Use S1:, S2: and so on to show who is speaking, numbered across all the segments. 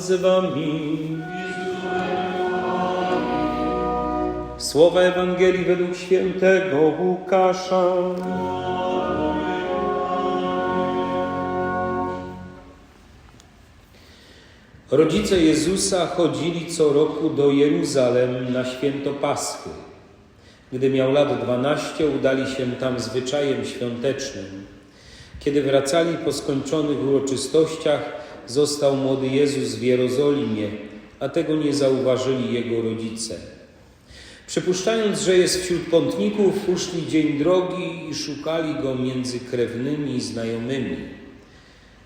S1: z wami. Słowa Ewangelii według świętego Łukasza. Rodzice Jezusa chodzili co roku do Jeruzalem na święto Paschy. Gdy miał lat 12, udali się tam zwyczajem świątecznym. Kiedy wracali po skończonych uroczystościach, został młody Jezus w Jerozolimie, a tego nie zauważyli jego rodzice. Przypuszczając, że jest wśród pątników, uszli dzień drogi i szukali go między krewnymi i znajomymi.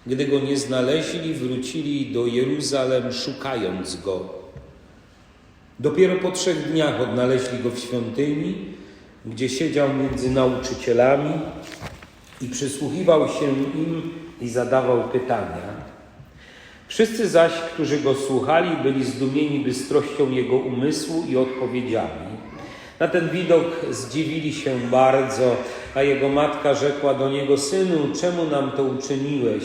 S1: Gdy go nie znaleźli, wrócili do Jeruzalem, szukając go. Dopiero po trzech dniach odnaleźli go w świątyni, gdzie siedział między nauczycielami i przysłuchiwał się im i zadawał pytania. Wszyscy zaś, którzy go słuchali, byli zdumieni bystrością jego umysłu i odpowiedziami. Na ten widok zdziwili się bardzo, a jego matka rzekła do niego: Synu, czemu nam to uczyniłeś?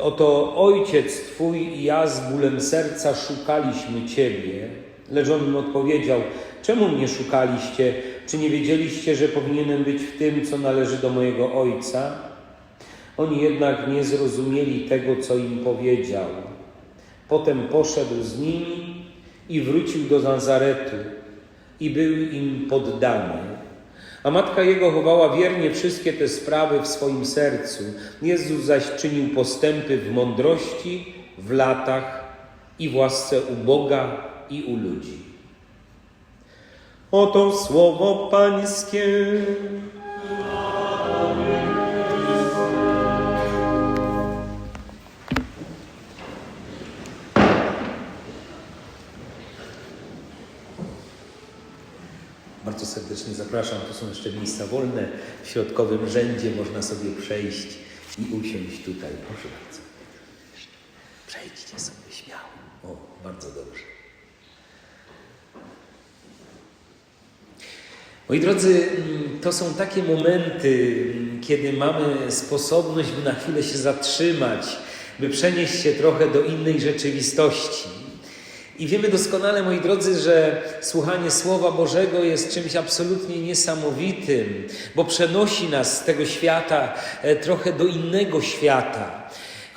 S1: Oto ojciec twój i ja z bólem serca szukaliśmy ciebie. Lecz on im odpowiedział: Czemu mnie szukaliście? Czy nie wiedzieliście, że powinienem być w tym, co należy do mojego ojca? Oni jednak nie zrozumieli tego, co im powiedział. Potem poszedł z nimi i wrócił do Nazaretu i był im poddany. A matka jego chowała wiernie wszystkie te sprawy w swoim sercu. Jezus zaś czynił postępy w mądrości, w latach i w łasce u Boga i u ludzi. Oto słowo Pańskie. Zapraszam. Tu są jeszcze miejsca wolne. W środkowym rzędzie można sobie przejść i usiąść tutaj. Proszę bardzo. Przejdźcie sobie śmiało. O, bardzo dobrze. Moi drodzy, mm, to są takie momenty, mm, kiedy mamy sposobność, by na chwilę się zatrzymać, by przenieść się trochę do innej rzeczywistości. I wiemy doskonale, moi drodzy, że słuchanie Słowa Bożego jest czymś absolutnie niesamowitym, bo przenosi nas z tego świata e, trochę do innego świata,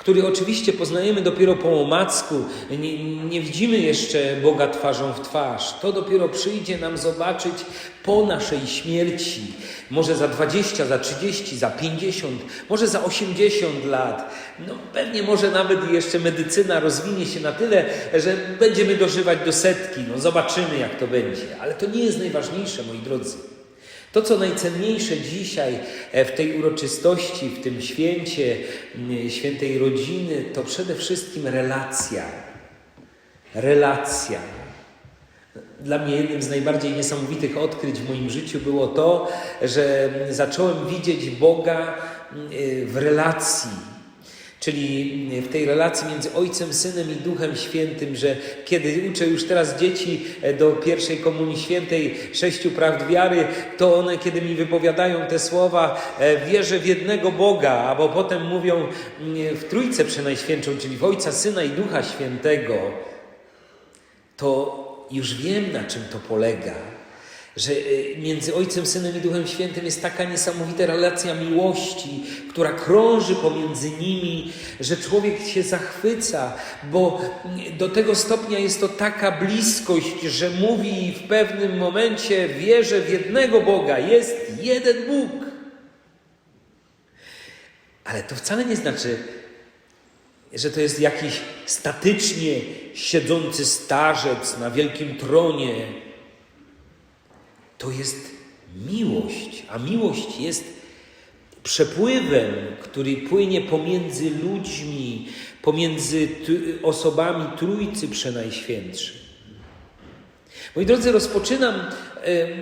S1: który oczywiście poznajemy dopiero po omacku. Nie, nie widzimy jeszcze Boga twarzą w twarz. To dopiero przyjdzie nam zobaczyć po naszej śmierci. Może za 20, za 30, za 50, może za 80 lat. No pewnie może nawet jeszcze medycyna rozwinie się na tyle, że będziemy dożywać do setki. No zobaczymy jak to będzie. Ale to nie jest najważniejsze, moi drodzy. To, co najcenniejsze dzisiaj e, w tej uroczystości, w tym święcie świętej rodziny, to przede wszystkim relacja. Relacja. Dla mnie jednym z najbardziej niesamowitych odkryć w moim życiu było to, że zacząłem widzieć Boga w relacji. Czyli w tej relacji między Ojcem, Synem i Duchem Świętym, że kiedy uczę już teraz dzieci do pierwszej komunii świętej sześciu prawd wiary, to one, kiedy mi wypowiadają te słowa, e, wierzę w jednego Boga, albo potem mówią mm, w Trójcę Przenajświętszą, czyli w Ojca, Syna i Ducha Świętego, to już wiem, na czym to polega. Że y, między Ojcem, Synem i Duchem Świętym jest taka niesamowita relacja miłości, która krąży pomiędzy nimi, że człowiek się zachwyca, bo do tego stopnia jest to taka bliskość, że mówi w pewnym momencie: Wierzę w jednego Boga, jest jeden Bóg. Ale to wcale nie znaczy, że to jest jakiś statycznie siedzący starzec na wielkim tronie. To jest miłość, a miłość jest przepływem, który płynie pomiędzy ludźmi, pomiędzy osobami Trójcy Przenajświętszej. Moi drodzy, rozpoczynam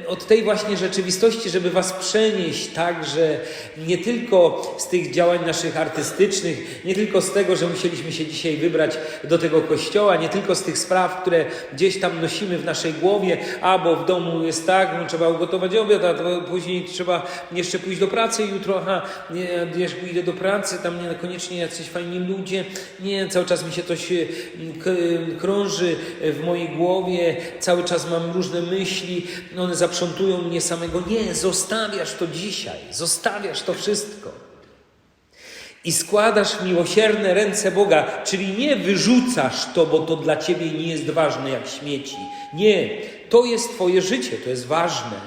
S1: od tej właśnie rzeczywistości, żeby Was przenieść także nie tylko z tych działań naszych artystycznych, nie tylko z tego, że musieliśmy się dzisiaj wybrać do tego kościoła, nie tylko z tych spraw, które gdzieś tam nosimy w naszej głowie, a bo w domu jest tak, no, trzeba ugotować obiad, a później trzeba jeszcze pójść do pracy jutro, aha, nie, pójdę do pracy, tam nie, koniecznie jacyś fajni ludzie, nie, cały czas mi się coś e, k- krąży w mojej głowie, cały czas mam różne myśli, one zaprzątują mnie samego. Nie, zostawiasz to dzisiaj, zostawiasz to wszystko. I składasz miłosierne ręce Boga, czyli nie wyrzucasz to, bo to dla ciebie nie jest ważne jak śmieci. Nie, to jest twoje życie, to jest ważne.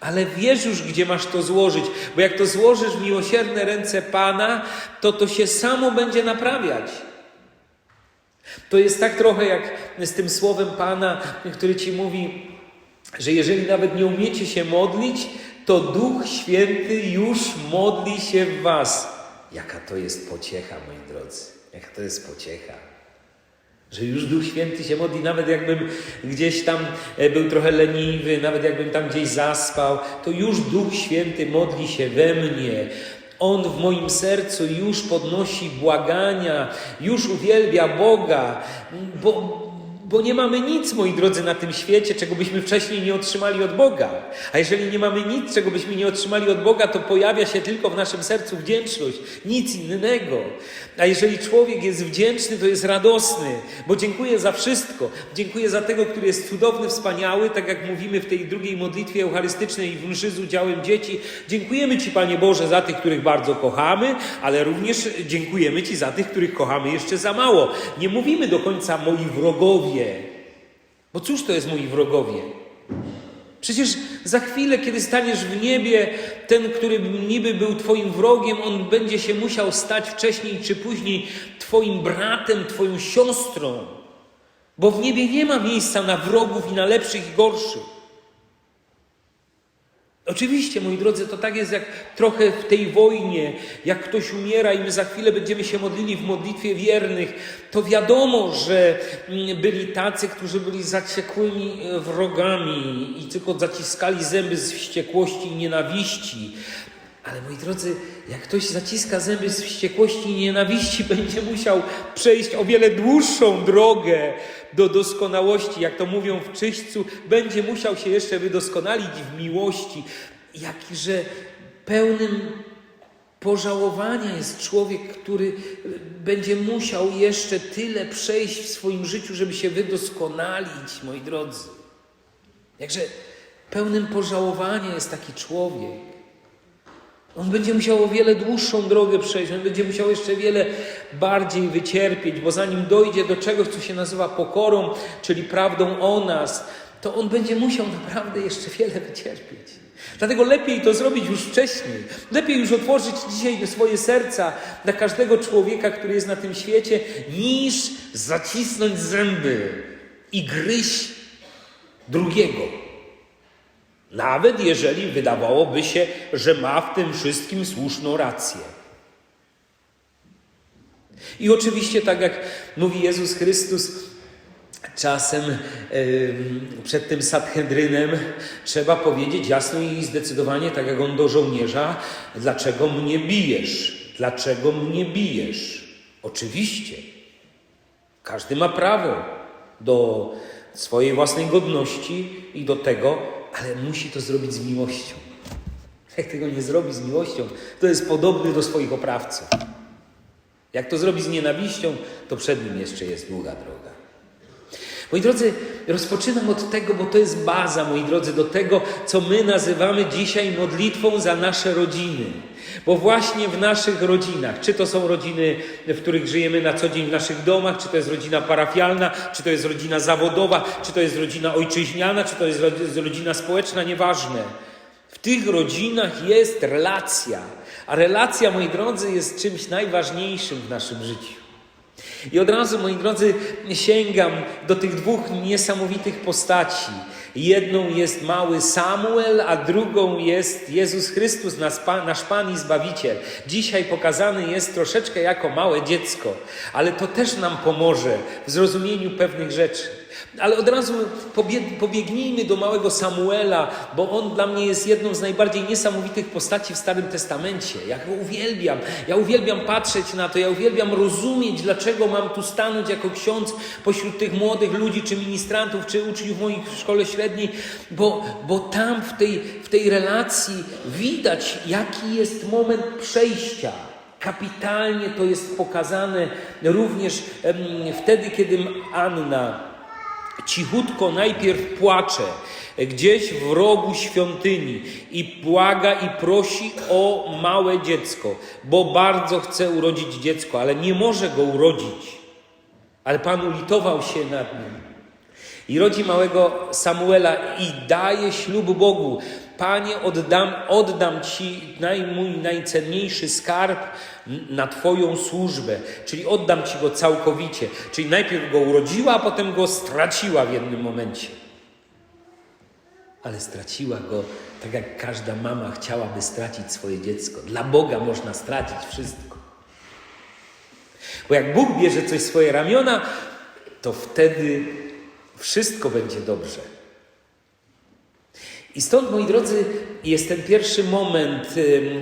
S1: Ale wiesz już, gdzie masz to złożyć, bo jak to złożysz w miłosierne ręce Pana, to to się samo będzie naprawiać. To jest tak trochę jak z tym słowem Pana, który ci mówi, że jeżeli nawet nie umiecie się modlić, to Duch Święty już modli się w Was. Jaka to jest pociecha, moi drodzy. Jaka to jest pociecha. Że już Duch Święty się modli, nawet jakbym gdzieś tam e, był trochę leniwy, nawet jakbym tam gdzieś zaspał, to już Duch Święty modli się we mnie. On w moim sercu już podnosi błagania, już uwielbia Boga, bo, bo nie mamy nic, moi drodzy, na tym świecie, czego byśmy wcześniej nie otrzymali od Boga. A jeżeli nie mamy nic, czego byśmy nie otrzymali od Boga, to pojawia się tylko w naszym sercu wdzięczność, nic innego. A jeżeli człowiek jest wdzięczny, to jest radosny, bo dziękuję za wszystko. Dziękuję za tego, który jest cudowny, wspaniały, tak jak mówimy w tej drugiej modlitwie eucharystycznej w mszy z udziałem dzieci. Dziękujemy Ci, Panie Boże, za tych, których bardzo kochamy, ale również dziękujemy Ci za tych, których kochamy jeszcze za mało. Nie mówimy do końca moi wrogowie, bo cóż to jest moi wrogowie? Przecież za chwilę, kiedy staniesz w niebie, ten, który niby był Twoim wrogiem, on będzie się musiał stać wcześniej czy później Twoim bratem, Twoją siostrą. Bo w niebie nie ma miejsca na wrogów i na lepszych i gorszych. Oczywiście, moi drodzy, to tak jest jak trochę w tej wojnie, jak ktoś umiera i my za chwilę będziemy się modlili w modlitwie wiernych, to wiadomo, że mm, byli tacy, którzy byli zaciekłymi e, wrogami i tylko zaciskali zęby z wściekłości i nienawiści. Ale moi drodzy, jak ktoś zaciska zęby z wściekłości i nienawiści, będzie musiał przejść o wiele dłuższą drogę do doskonałości. Jak to mówią w czyśćcu, będzie musiał się jeszcze wydoskonalić w miłości. Jakże pełnym pożałowania jest człowiek, który będzie musiał jeszcze tyle przejść w swoim życiu, żeby się wydoskonalić, moi drodzy. Jakże pełnym pożałowania jest taki człowiek. On będzie musiał o wiele dłuższą drogę przejść, on będzie musiał jeszcze wiele bardziej wycierpieć, bo zanim dojdzie do czegoś, co się nazywa pokorą, czyli prawdą o nas, to on będzie musiał naprawdę jeszcze wiele wycierpieć. Dlatego lepiej to zrobić już wcześniej. Lepiej już otworzyć dzisiaj swoje serca dla każdego człowieka, który jest na tym świecie, niż zacisnąć zęby i gryźć drugiego. Nawet jeżeli wydawałoby się, że ma w tym wszystkim słuszną rację. I oczywiście, tak jak mówi Jezus Chrystus, czasem yy, przed tym Sanhedrynem trzeba powiedzieć jasno i zdecydowanie, tak jak on do żołnierza, dlaczego mnie bijesz? Dlaczego mnie bijesz? Oczywiście, każdy ma prawo do swojej własnej godności i do tego, ale musi to zrobić z miłością. Jak tego nie zrobi z miłością, to jest podobny do swoich oprawców. Jak to zrobi z nienawiścią, to przed nim jeszcze jest długa droga. Moi drodzy, rozpoczynam od tego, bo to jest baza, moi drodzy, do tego, co my nazywamy dzisiaj modlitwą za nasze rodziny. Bo właśnie w naszych rodzinach, czy to są rodziny, w których żyjemy na co dzień w naszych domach, czy to jest rodzina parafialna, czy to jest rodzina zawodowa, czy to jest rodzina ojczyźniana, czy to jest rodzina społeczna, nieważne. W tych rodzinach jest relacja, a relacja, moi drodzy, jest czymś najważniejszym w naszym życiu. I od razu, moi drodzy, sięgam do tych dwóch niesamowitych postaci. Jedną jest mały Samuel, a drugą jest Jezus Chrystus, nasz Pan i Zbawiciel. Dzisiaj pokazany jest troszeczkę jako małe dziecko, ale to też nam pomoże w zrozumieniu pewnych rzeczy. Ale od razu pobie, pobiegnijmy do małego Samuela, bo on dla mnie jest jedną z najbardziej niesamowitych postaci w Starym Testamencie. Ja go uwielbiam. Ja uwielbiam patrzeć na to, ja uwielbiam rozumieć, dlaczego mam tu stanąć jako ksiądz pośród tych młodych ludzi, czy ministrantów, czy uczniów moich w szkole średniej, bo, bo tam w tej, w tej relacji widać, jaki jest moment przejścia. Kapitalnie to jest pokazane również em, wtedy, kiedy Anna cichutko najpierw płacze gdzieś w rogu świątyni i błaga i prosi o małe dziecko, bo bardzo chce urodzić dziecko, ale nie może go urodzić. Ale Pan ulitował się nad nim. I rodzi małego Samuela i daje ślub Bogu. Panie, oddam, oddam Ci naj, mój najcenniejszy skarb na Twoją służbę, czyli oddam Ci go całkowicie. Czyli najpierw go urodziła, a potem go straciła w jednym momencie. Ale straciła go tak jak każda mama chciałaby stracić swoje dziecko. Dla Boga można stracić wszystko. Bo jak Bóg bierze coś w swoje ramiona, to wtedy wszystko będzie dobrze. I stąd, moi drodzy, jest ten pierwszy moment,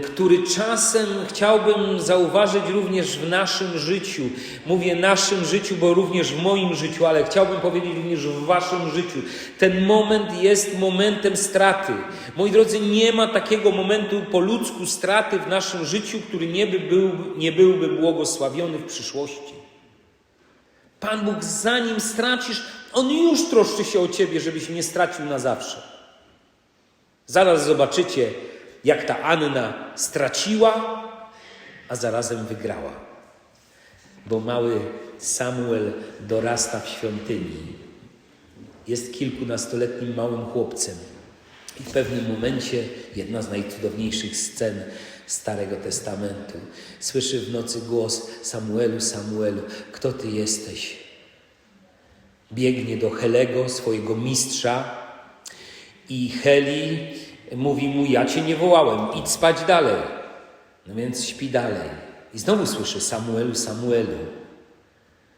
S1: który czasem chciałbym zauważyć również w naszym życiu. Mówię naszym życiu, bo również w moim życiu, ale chciałbym powiedzieć również w waszym życiu. Ten moment jest momentem straty. Moi drodzy, nie ma takiego momentu po ludzku straty w naszym życiu, który nie, by był, nie byłby błogosławiony w przyszłości. Pan Bóg, zanim stracisz, On już troszczy się o ciebie, żebyś nie stracił na zawsze. Zaraz zobaczycie, jak ta Anna straciła, a zarazem wygrała. Bo mały Samuel dorasta w świątyni. Jest kilkunastoletnim małym chłopcem. I w pewnym momencie jedna z najcudowniejszych scen Starego Testamentu. Słyszy w nocy głos Samuelu, Samuelu, kto ty jesteś? Biegnie do Helego, swojego mistrza, i Heli mówi mu: Ja cię nie wołałem, idź spać dalej. No więc śpi dalej. I znowu słyszy: Samuelu, Samuelu.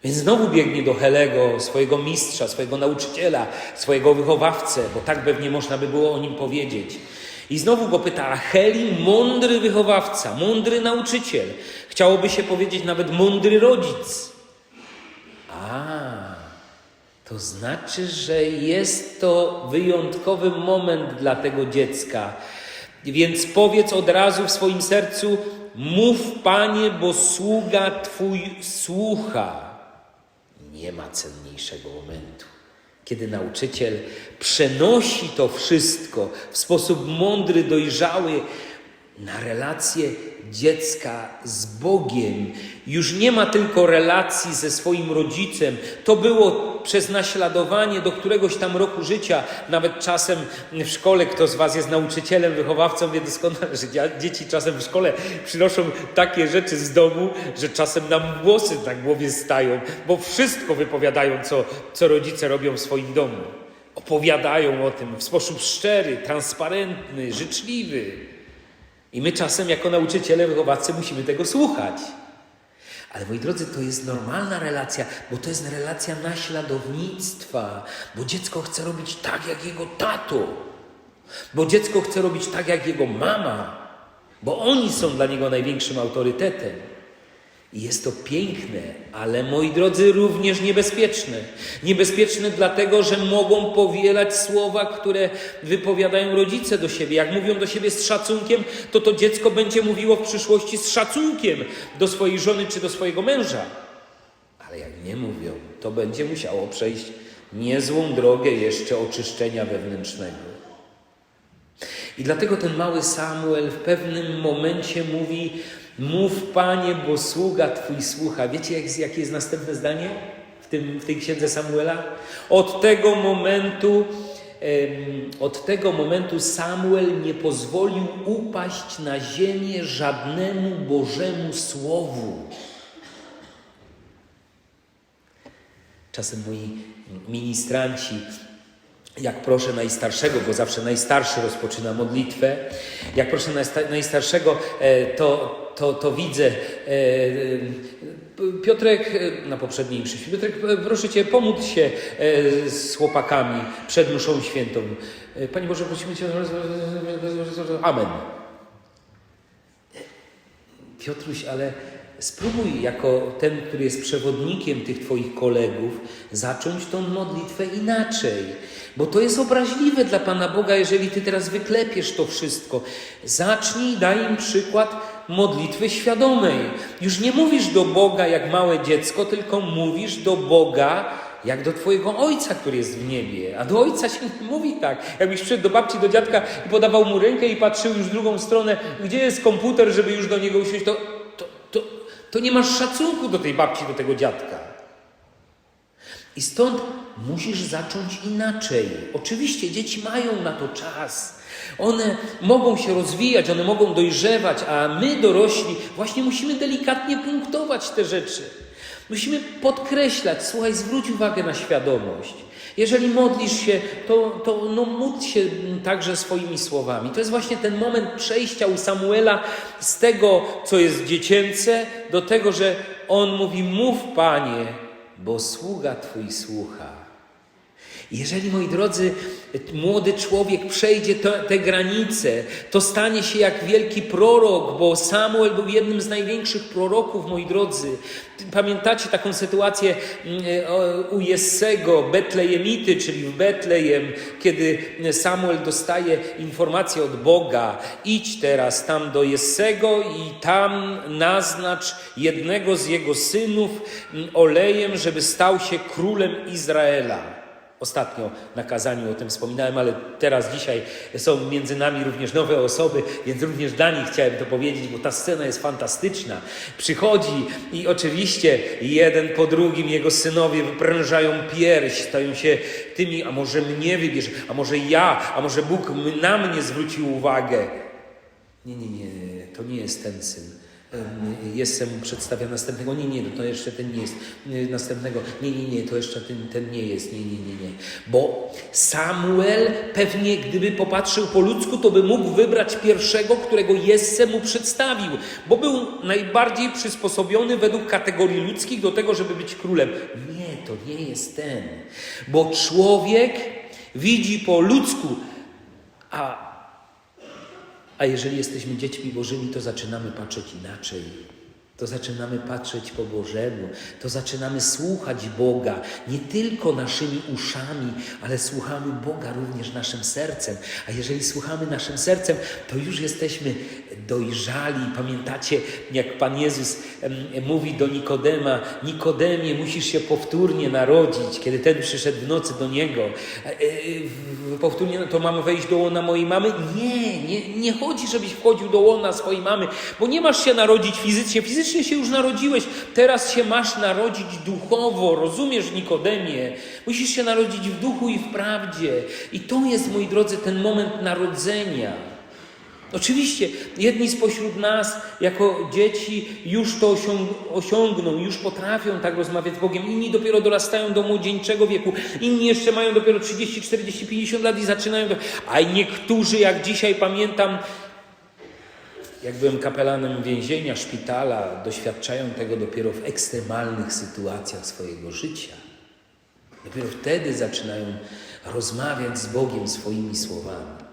S1: Więc znowu biegnie do Helego, swojego mistrza, swojego nauczyciela, swojego wychowawcę, bo tak pewnie można by było o nim powiedzieć. I znowu go pyta, a Heli, mądry wychowawca, mądry nauczyciel, chciałoby się powiedzieć nawet mądry rodzic. A, to znaczy, że jest to wyjątkowy moment dla tego dziecka. Więc powiedz od razu w swoim sercu: Mów, panie, bo sługa twój słucha. Nie ma cenniejszego momentu, kiedy nauczyciel przenosi to wszystko w sposób mądry, dojrzały na relację dziecka z Bogiem. Już nie ma tylko relacji ze swoim rodzicem. To było przez naśladowanie do któregoś tam roku życia, nawet czasem w szkole, kto z Was jest nauczycielem, wychowawcą, wie doskonale, że dzieci czasem w szkole przynoszą takie rzeczy z domu, że czasem nam włosy na głowie stają, bo wszystko wypowiadają, co, co rodzice robią w swoim domu. Opowiadają o tym w sposób szczery, transparentny, życzliwy. I my czasem jako nauczyciele, wychowawcy musimy tego słuchać. Ale moi drodzy, to jest normalna relacja, bo to jest relacja naśladownictwa, bo dziecko chce robić tak jak jego tato, bo dziecko chce robić tak jak jego mama, bo oni są dla niego największym autorytetem. Jest to piękne, ale moi drodzy, również niebezpieczne. Niebezpieczne dlatego, że mogą powielać słowa, które wypowiadają rodzice do siebie. Jak mówią do siebie z szacunkiem, to to dziecko będzie mówiło w przyszłości z szacunkiem do swojej żony czy do swojego męża. Ale jak nie mówią, to będzie musiało przejść niezłą drogę jeszcze oczyszczenia wewnętrznego. I dlatego ten mały Samuel w pewnym momencie mówi: Mów, panie, bo sługa twój słucha. Wiecie, jak, jakie jest następne zdanie w, tym, w tej księdze Samuela? Od tego momentu. Od tego momentu Samuel nie pozwolił upaść na ziemię żadnemu Bożemu Słowu. Czasem moi ministranci jak proszę najstarszego, bo zawsze najstarszy rozpoczyna modlitwę, jak proszę najsta- najstarszego, e, to, to, to widzę, e, P- Piotrek, e, na poprzedniej mszy, Piotrek, e, proszę Cię, pomódl się e, z chłopakami przed mszą świętą. E, Panie Boże, prosimy Cię, amen. Piotruś, ale spróbuj jako ten, który jest przewodnikiem tych Twoich kolegów, zacząć tą modlitwę inaczej. Bo to jest obraźliwe dla Pana Boga, jeżeli Ty teraz wyklepiesz to wszystko. Zacznij, daj im przykład modlitwy świadomej. Już nie mówisz do Boga jak małe dziecko, tylko mówisz do Boga jak do Twojego Ojca, który jest w niebie. A do Ojca się nie mówi tak. Jakbyś przyszedł do babci, do dziadka i podawał mu rękę i patrzył już w drugą stronę, gdzie jest komputer, żeby już do niego usiąść, to, to, to, to nie masz szacunku do tej babci, do tego dziadka. I stąd musisz zacząć inaczej. Oczywiście dzieci mają na to czas. One mogą się rozwijać, one mogą dojrzewać, a my dorośli właśnie musimy delikatnie punktować te rzeczy. Musimy podkreślać, słuchaj, zwróć uwagę na świadomość. Jeżeli modlisz się, to, to no, módl się także swoimi słowami. To jest właśnie ten moment przejścia u Samuela z tego, co jest dziecięce, do tego, że on mówi: Mów, panie, bo sługa twój słucha. Jeżeli, moi drodzy, młody człowiek przejdzie te, te granice, to stanie się jak wielki prorok, bo Samuel był jednym z największych proroków, moi drodzy. Pamiętacie taką sytuację mm, o- u Jessego, Betlejemity, czyli w Betlejem, kiedy Samuel dostaje informację od Boga: idź teraz tam do Jessego i tam naznacz jednego z jego synów mm, olejem, żeby stał się królem Izraela. Ostatnio na kazaniu o tym wspominałem, ale teraz dzisiaj są między nami również nowe osoby, więc również dla nich chciałem to powiedzieć, bo ta scena jest fantastyczna. Przychodzi i oczywiście jeden po drugim jego synowie wyprężają pierś, stają się tymi, a może mnie wybierze, a może ja, a może Bóg na mnie zwrócił uwagę. Nie, nie, nie, to nie jest ten syn. Em, Jestem przedstawia następnego. Nie, nie, no to jeszcze ten nie jest. Nie, Następnego. Nie, nie, nie, to jeszcze ten, ten nie jest. Nie, nie, nie, nie. Bo Samuel pewnie, gdyby popatrzył po ludzku, to by mógł wybrać pierwszego, którego Jesse mu przedstawił, bo był najbardziej przysposobiony według kategorii ludzkich do tego, żeby być królem. Nie, to nie jest ten. Bo człowiek widzi po ludzku, a a jeżeli jesteśmy dziećmi Bożymi, to zaczynamy patrzeć inaczej. To zaczynamy patrzeć po Bożemu, to zaczynamy słuchać Boga nie tylko naszymi uszami, ale słuchamy Boga również naszym sercem. A jeżeli słuchamy naszym sercem, to już jesteśmy dojrzali. Pamiętacie, jak Pan Jezus mówi do Nikodema: Nikodemie, musisz się powtórnie narodzić. Kiedy ten przyszedł w nocy do niego, e, e, powtórnie, no to mamy wejść do łona mojej mamy? Nie, nie, nie chodzi, żebyś wchodził do łona swojej mamy, bo nie masz się narodzić fizycznie. Fizycznie się już narodziłeś, teraz się masz narodzić duchowo. Rozumiesz, Nikodemie? Musisz się narodzić w duchu i w prawdzie. I to jest, moi drodzy, ten moment narodzenia. Oczywiście, jedni spośród nas, jako dzieci, już to osiąg- osiągną, już potrafią tak rozmawiać z Bogiem. Inni dopiero dorastają do młodzieńczego wieku, inni jeszcze mają dopiero 30, 40, 50 lat i zaczynają. A niektórzy, jak dzisiaj pamiętam, jak byłem kapelanem więzienia, szpitala, doświadczają tego dopiero w ekstremalnych sytuacjach swojego życia. Dopiero wtedy zaczynają rozmawiać z Bogiem swoimi słowami.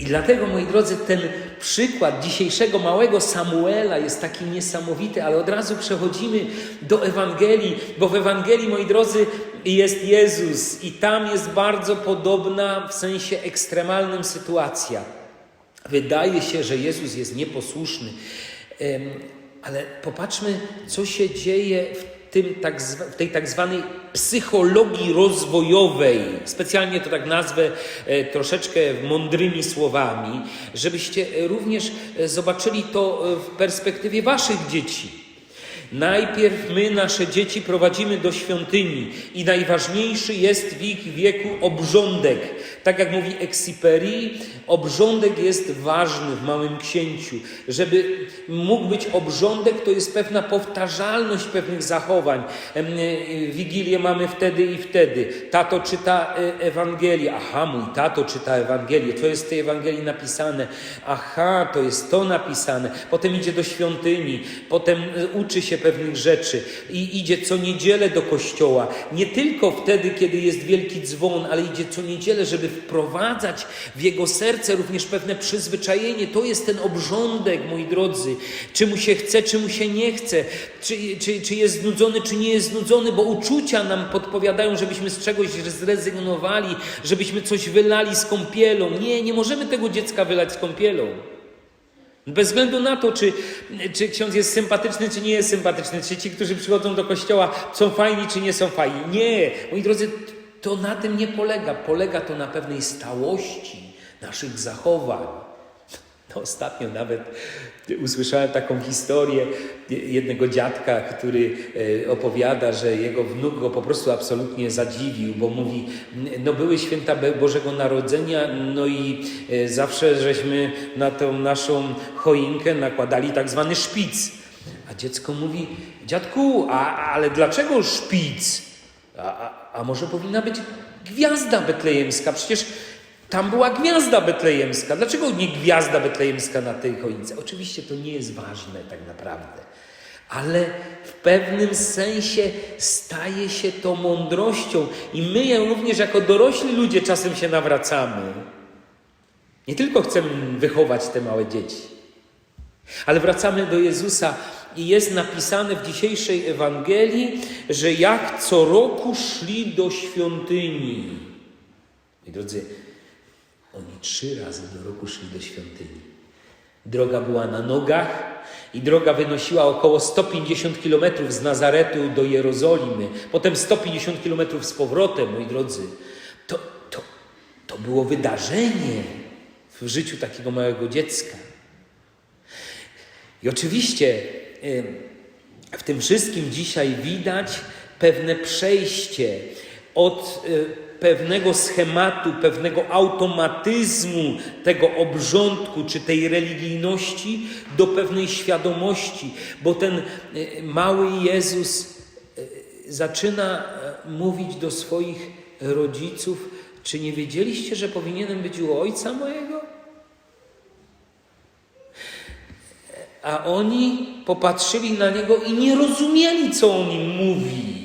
S1: I dlatego, moi drodzy, ten przykład dzisiejszego małego Samuela jest taki niesamowity, ale od razu przechodzimy do Ewangelii, bo w Ewangelii, moi drodzy, jest Jezus i tam jest bardzo podobna w sensie ekstremalnym sytuacja. Wydaje się, że Jezus jest nieposłuszny, ale popatrzmy, co się dzieje w, tym tak w tej tak zwanej psychologii rozwojowej. Specjalnie to tak nazwę e, troszeczkę mądrymi słowami, żebyście również e, zobaczyli to e, w perspektywie waszych dzieci. Najpierw my nasze dzieci prowadzimy do świątyni i najważniejszy jest w ich wieku obrządek. Tak jak mówi Exiperi, obrządek jest ważny w Małym Księciu. Żeby mógł być obrządek, to jest pewna powtarzalność pewnych zachowań. E, Wigilię mamy wtedy i wtedy. Tato czyta e, Ewangelię. Aha, mój tato czyta Ewangelię. To jest w tej Ewangelii napisane. Aha, to jest to napisane. Potem idzie do świątyni. Potem e, uczy się pewnych rzeczy i idzie co niedzielę do kościoła. Nie tylko wtedy, kiedy jest wielki dzwon, ale idzie co niedzielę, żeby wprowadzać w jego serce również pewne przyzwyczajenie. To jest ten obrządek, moi drodzy. Czy mu się chce, czy mu się nie chce. Czy, czy, czy jest znudzony, czy nie jest znudzony, bo uczucia nam podpowiadają, żebyśmy z czegoś zrezygnowali, żebyśmy coś wylali z kąpielą. Nie, nie możemy tego dziecka wylać z kąpielą. Bez względu na to, czy, czy ksiądz jest sympatyczny, czy nie jest sympatyczny, czy ci, którzy przychodzą do kościoła, są fajni, czy nie są fajni. Nie, moi drodzy, to na tym nie polega. Polega to na pewnej stałości naszych zachowań. No, ostatnio nawet usłyszałem taką historię jednego dziadka, który e, opowiada, że jego wnuk go po prostu absolutnie zadziwił, bo mówi, no były święta Bożego Narodzenia, no i e, zawsze żeśmy na tą naszą choinkę nakładali tak zwany szpic. A dziecko mówi, dziadku, a, ale dlaczego szpic? A, a, a może powinna być gwiazda betlejemska? Przecież tam była gwiazda betlejemska. Dlaczego nie gwiazda betlejemska na tej choince? Oczywiście to nie jest ważne tak naprawdę. Ale w pewnym sensie staje się to mądrością i my również jako dorośli ludzie czasem się nawracamy. Nie tylko chcemy wychować te małe dzieci, ale wracamy do Jezusa i jest napisane w dzisiejszej Ewangelii, że jak co roku szli do świątyni. Moi drodzy, oni trzy razy do roku szli do świątyni. Droga była na nogach i droga wynosiła około 150 kilometrów z Nazaretu do Jerozolimy, potem 150 kilometrów z powrotem, moi drodzy. To, to, to było wydarzenie w życiu takiego małego dziecka. I oczywiście w tym wszystkim dzisiaj widać pewne przejście od pewnego schematu, pewnego automatyzmu tego obrządku czy tej religijności do pewnej świadomości, bo ten mały Jezus zaczyna mówić do swoich rodziców: Czy nie wiedzieliście, że powinienem być u ojca mojego? A oni popatrzyli na niego i nie rozumieli, co on im mówi.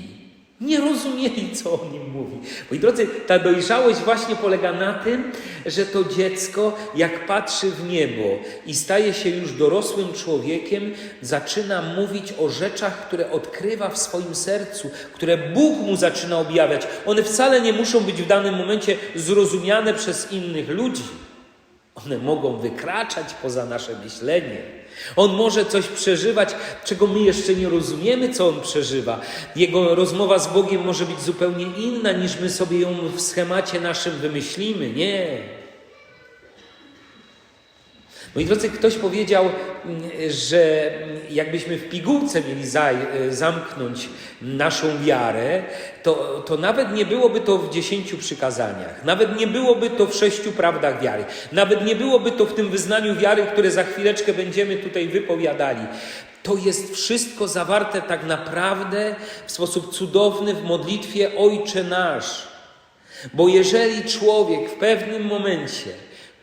S1: Nie rozumieli, co on im mówi. Moi drodzy, ta dojrzałość właśnie polega na tym, że to dziecko, jak patrzy w niebo i staje się już dorosłym człowiekiem, zaczyna mówić o rzeczach, które odkrywa w swoim sercu, które Bóg mu zaczyna objawiać. One wcale nie muszą być w danym momencie zrozumiane przez innych ludzi. One mogą wykraczać poza nasze myślenie. On może coś przeżywać, czego my jeszcze nie rozumiemy, co on przeżywa. Jego rozmowa z Bogiem może być zupełnie inna, niż my sobie ją w schemacie naszym wymyślimy. Nie. Moi drodzy, ktoś powiedział, że jakbyśmy w pigułce mieli zamknąć naszą wiarę, to, to nawet nie byłoby to w dziesięciu przykazaniach, nawet nie byłoby to w sześciu prawdach wiary, nawet nie byłoby to w tym wyznaniu wiary, które za chwileczkę będziemy tutaj wypowiadali. To jest wszystko zawarte tak naprawdę w sposób cudowny w modlitwie Ojcze Nasz. Bo jeżeli człowiek w pewnym momencie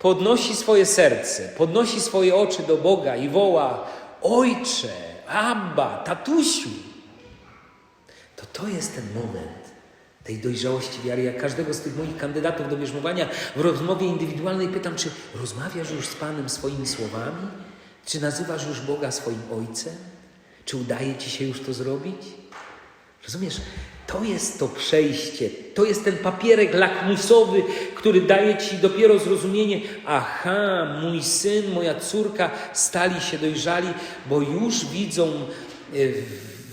S1: podnosi swoje serce, podnosi swoje oczy do Boga i woła: Ojcze, Abba, tatusiu, to to jest ten moment tej dojrzałości wiary. Ja każdego z tych moich kandydatów do bierzmowania w rozmowie indywidualnej pytam, czy rozmawiasz już z Panem swoimi słowami? Czy nazywasz już Boga swoim Ojcem? Czy udaje Ci się już to zrobić? Rozumiesz? To jest to przejście, to jest ten papierek lakmusowy, który daje ci dopiero zrozumienie: aha, mój syn, moja córka stali się dojrzali, bo już widzą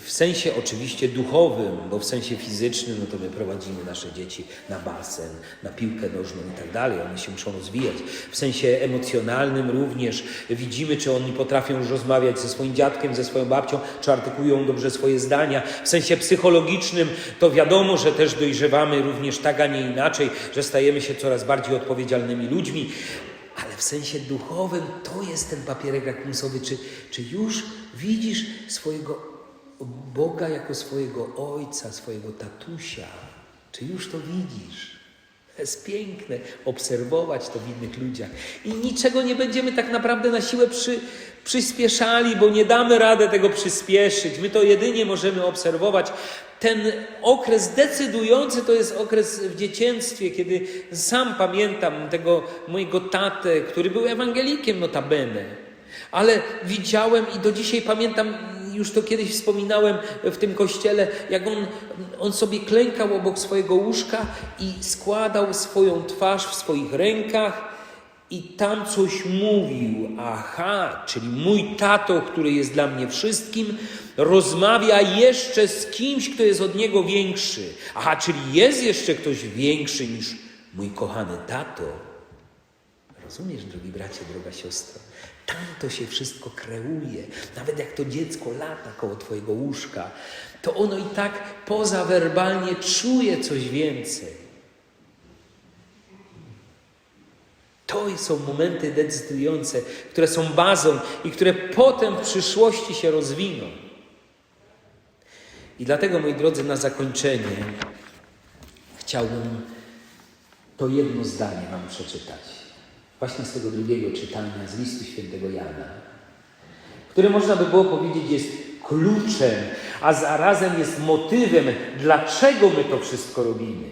S1: w sensie oczywiście duchowym, bo w sensie fizycznym, no to my prowadzimy nasze dzieci na basen, na piłkę nożną i tak dalej, one się muszą rozwijać. W sensie emocjonalnym również widzimy, czy oni potrafią już rozmawiać ze swoim dziadkiem, ze swoją babcią, czy artykułują dobrze swoje zdania. W sensie psychologicznym to wiadomo, że też dojrzewamy również tak, a nie inaczej, że stajemy się coraz bardziej odpowiedzialnymi ludźmi. Ale w sensie duchowym to jest ten papierek lakmusowy, czy, czy już widzisz swojego Boga jako swojego ojca, swojego tatusia. Czy już to widzisz? To jest piękne obserwować to w innych ludziach. I niczego nie będziemy tak naprawdę na siłę przy, przyspieszali, bo nie damy rady tego przyspieszyć. My to jedynie możemy obserwować. Ten okres decydujący to jest okres w dzieciństwie, kiedy sam pamiętam tego mojego tatę, który był ewangelikiem notabene. Ale widziałem i do dzisiaj pamiętam, już to kiedyś wspominałem w tym kościele, jak on, on sobie klękał obok swojego łóżka i składał swoją twarz w swoich rękach i tam coś mówił. Aha, czyli mój tato, który jest dla mnie wszystkim, rozmawia jeszcze z kimś, kto jest od niego większy. Aha, czyli jest jeszcze ktoś większy niż mój kochany tato. Rozumiesz, drogi bracie, droga siostro? Tam to się wszystko kreuje. Nawet jak to dziecko lata koło Twojego łóżka, to ono i tak pozawerbalnie czuje coś więcej. To są momenty decydujące, które są bazą i które potem w przyszłości się rozwiną. I dlatego, moi drodzy, na zakończenie chciałbym to jedno zdanie Wam przeczytać. Właśnie z tego drugiego czytania z listu świętego Jana, który można by było powiedzieć jest kluczem, a zarazem jest motywem, dlaczego my to wszystko robimy.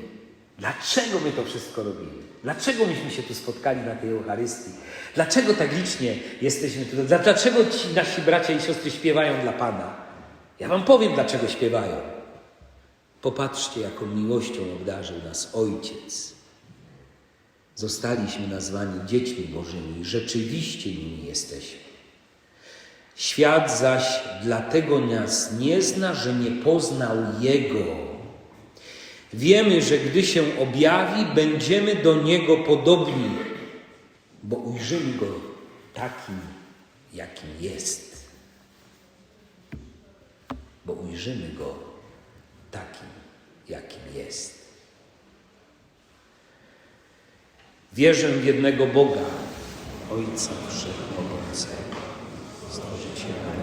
S1: Dlaczego my to wszystko robimy? Dlaczego myśmy się tu spotkali na tej Eucharystii? Dlaczego tak licznie jesteśmy tutaj? Dlaczego ci nasi bracia i siostry śpiewają dla Pana? Ja Wam powiem, dlaczego śpiewają. Popatrzcie, jaką miłością obdarzył nas Ojciec. Zostaliśmy nazwani dziećmi Bożymi rzeczywiście nimi jesteśmy. Świat zaś dlatego nas nie zna, że nie poznał Jego. Wiemy, że gdy się objawi, będziemy do Niego podobni, bo ujrzymy Go takim, jakim jest. Bo ujrzymy Go takim, jakim jest. Wierzę w jednego Boga, Ojca Wszechmogącego, Stworzyciela